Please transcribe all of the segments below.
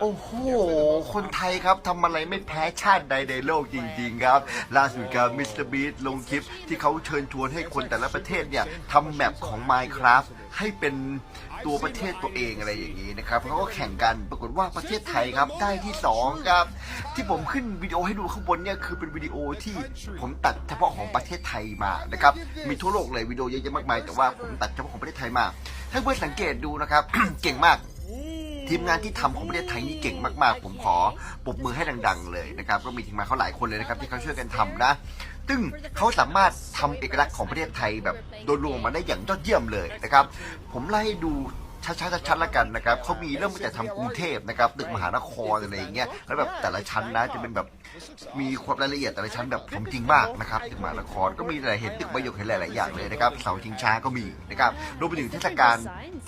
โอ้โห คนไทยครับทำอะไรไม่แพ้ชาติใดในโลกจริง ๆ ครับ ล่าสุดครับมิสเตอร์บีลงคลิปที่เขาเชิญชวนให้คนแต่ละประเทศเนี่ยทำแมปของ Minecraft ให้เป็นตัวประเทศตัวเองอะไรอย่างนี้นะครับเขาก็แข่งกันปรากฏว่าประเทศไทยครับได้ที่สองครับ ที่ผมขึ้นวิดีโอให้ดูข้างบนเนี่ยคือเป็นวิดีโอที่ผมตัดเฉพาะของประเทศไทยมานะครับมีทั่วโลกเลยวิดีโอเยอะแยะมากมายแต่ว่าผมตัดเฉพาะของประเทศไทยมา ถ้าเพื่อนสังเกตดูนะครับ เก่งมาก ทีมงานที่ทำของประเทศไทยนี่เก่งมากๆ ผมขอปรบมือให้ดัง ๆ เลยนะครับ ก็มีทีมงานเขาหลายคนเลยนะครับที่เขาช่วยกันทำนะซึ่งเขาสามารถทำเอกลักษณ์ของประเทศไทยแบบโดยรวมมาได้อย่างยอดเยี่ยมเลยนะครับ ผมไล่ดู ชัดๆชัดๆแล้วกันนะครับเขามีเริ่มมาจากทำกรุงเทพนะครับตึกมหานครอะไรอย่างเงี้ยแล้วแบบแต่ละชั้นนะจะเป็นแบบมีความรายละเอียดแต่ละชั้นแบบผมจริงมากนะครับตึกมหานครก็มีหลายเห็นตึกประโยคเห็นหลายๆอย่างเลยนะครับเสาชิงช้าก็มีนะครับรวมไปถึงเทศกาล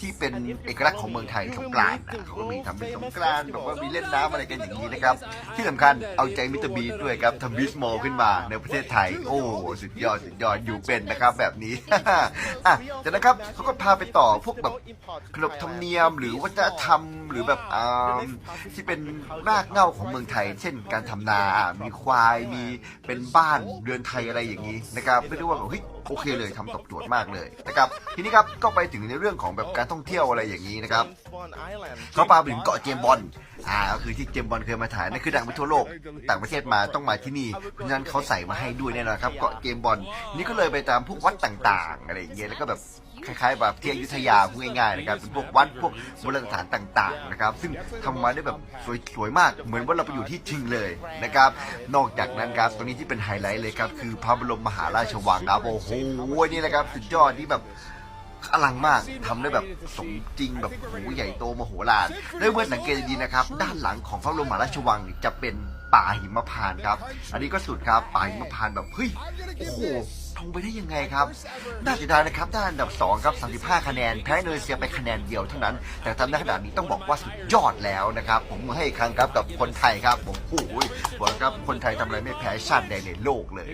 ที่เป็นเอกลักษณ์ของเมืองไทยสงกรานต์นะเขาก็มีทำเป็นสงกรานต์แบบว่ามีเล่นน้ำอะไรกันอย่างนี้นะครับที่สำคัญเอาใจมิสเตอร์บีด้วยครับทำบิสมอลขึ้นมาในประเทศไทย โอ้สุดยอดสุดยอดอยู่เป็นนะครับแบบนี้อะจากนั้นครับเขาก็พาไปต่อพวกแบบขนบธรรมเนียม หรือวัฒนธรรมหรือแบบอ่าที่เป็นรากเหง้าของเมืองไทย เช่น การทำนา มีควายมีเป็นบ้านเรือนไทยอะไรอย่างนี้นะครับไม่ได้ว่าแบบเฮ้ยโอเคเลยทำตอบโจทย์มากเลยนะครับทีนี้ครับก็ไปถึงในเรื่องของแบบการท่องเที่ยวอะไรอย่างนี้นะครับเขาพาไปถึงเกาะเจมบอลอ่าก็คือที่เจมบอลเคยมาถ่ายนั่นคือดังไปทั่วโลกต่างประเทศมาต้องมาที่นี่เพราะฉะนั้นเขาใส่มาให้ด้วยแน่นอนครับเกาะเจมบอลนี่ก็เลยไปตามพวกวัดต่างๆอะไรอย่างเงี้ยแล้วก็แบบคล้ายๆแบบที่อยุธยาพูดง่ายๆนะครับเป็นพวกวัดพวกโบราณสถานต่างๆนะครับซึ่งทำมาได้แบบสวยๆมาก เหมือนว่าเราไปอยู่ที่จริงเลยนะครับ นอกจากนั้นครับตรงนี้ที่เป็นไฮไลท์เลยครับคือพระบรมมหาราชวังครับโอ้โหหนี่แหละครับสุดยอดที่แบบอลังมากทำได้แบบสมจริงแบบโหใหญ่โตมโหฬารได้เมื่อสังเกตดีๆนะครับ ด้านหลังของพระบรมมหาราชวังจะเป็นป่าหิมพานต์ครับ อันนี้ก็สุดครับป่าหิมพานต์แบบเฮ้ยโอ้โหทงไปได้ยังไงครับ น่าเสียดายนะครับด้านอันดับ 2 ครับ 35 คะแนน แพ้อินโดนีเซียไปคะแนนเดียวเท่านั้น แต่ทำได้ขนาดนี้ต้องบอกว่าสุดยอดแล้วนะครับ ผมให้ครั้งครับกับคนไทยครับผมโอ้โหบอกครับคนไทยทำอะไรไม่แพ้ชาติใดในโลกเลย